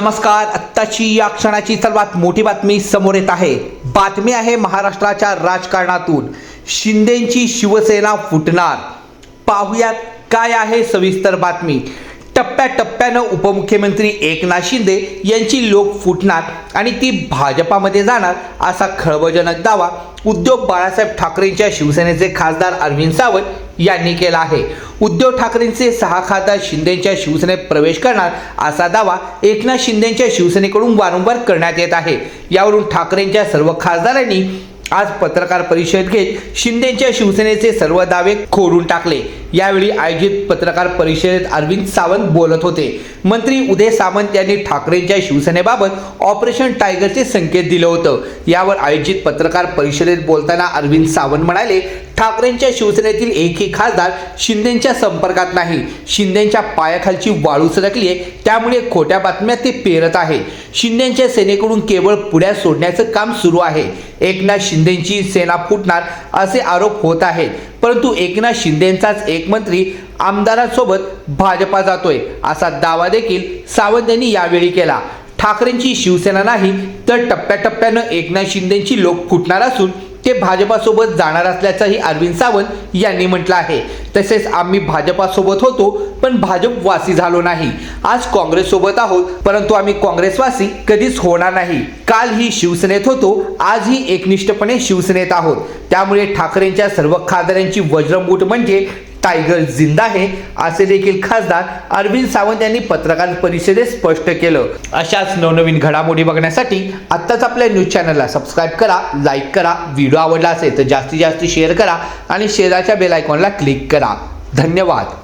नमस्कार. आत्ताची या क्षणाची सर्वात मोठी बातमी समोर येत आहे. बातमी आहे महाराष्ट्राच्या राजकारणातून. शिंदेची शिवसेना फुटणार. पाहुयात काय आहे सविस्तर बातमी. टप्प्याटप्प्यानं उपमुख्यमंत्री एकनाथ शिंदे यांची लोक फुटणार आणि ती भाजपामध्ये जाणार असा खळबळजनक दावा उद्धव बाळासाहेब ठाकरेंच्या शिवसेनेचे खासदार अरविंद सावंत यांनी केला आहे. उद्धव ठाकरेंचे सहा खासदार शिंदेच्या शिवसेनेत प्रवेश करणार असा दावा एकनाथ शिंदेच्या शिवसेनेकडून वारंवार करण्यात येत आहे. यावरून ठाकरेंच्या सर्व खासदारांनी आज पत्रकार परिषद घेत शिंदेच्या शिवसेनेचे सर्व दावे खोडून टाकले. यावेळी आयोजित पत्रकार परिषदेत अरविंद सावंत बोलत होते. मंत्री उदय सामंत यांनी ठाकरेंच्या शिवसेनेबाबत ऑपरेशन टायगरचे संकेत दिलं होतं. यावर आयोजित पत्रकार परिषदेत बोलताना अरविंद सावंत म्हणाले ठाकरेंच्या शिवसेनेतील एकही खासदार शिंदेच्या संपर्कात नाही. शिंदेच्या पायाखालची वाळू सरकली आहे. त्यामुळे खोट्या बातम्या ते पेरत आहे. शिंदेच्या सेनेकडून केवळ पुढ्या सोडण्याचं काम सुरू आहे. एकनाथ शिंदेची सेना फुटणार असे आरोप होत आहेत. परंतु एकनाथ शिंदेचाच एक मंत्री आमदारांसोबत भाजपा जातोय असा दावा देखील सावंत यांनी यावेळी केला. ठाकरेंची शिवसेना नाही तर टप्प्याटप्प्यानं एकनाथ शिंदेची लोक फुटणार असून ते भाजपासोबत जाणार असल्याचंही अरविंद सावंत यांनी म्हटलं आहे. तसेच आम्ही भाजपासोबत होतो पण भाजपवासी झालो नाही. आज काँग्रेससोबत आहोत परंतु आम्ही काँग्रेसवासी कधीच होणार नाही. काल ही शिवसेनेत होतो आजही एकनिष्ठपणे शिवसेनेत आहोत. त्यामुळे ठाकरेंच्या सर्व खासदारांची वज्रमूठ म्हणजे टायगर जिंदा आहे असे देखील खासदार अरविंद सावंत यांनी पत्रकार परिषदेत स्पष्ट केलं. अशाच नवनवीन घडामोडी बघण्यासाठी आत्ताच आपल्या न्यूज चॅनलला सबस्क्राईब करा लाईक करा व्हिडिओ आवडला असेल तर जास्तीत जास्त शेअर करा आणि शेजारच्या बेल आयकॉनला क्लिक करा. धन्यवाद.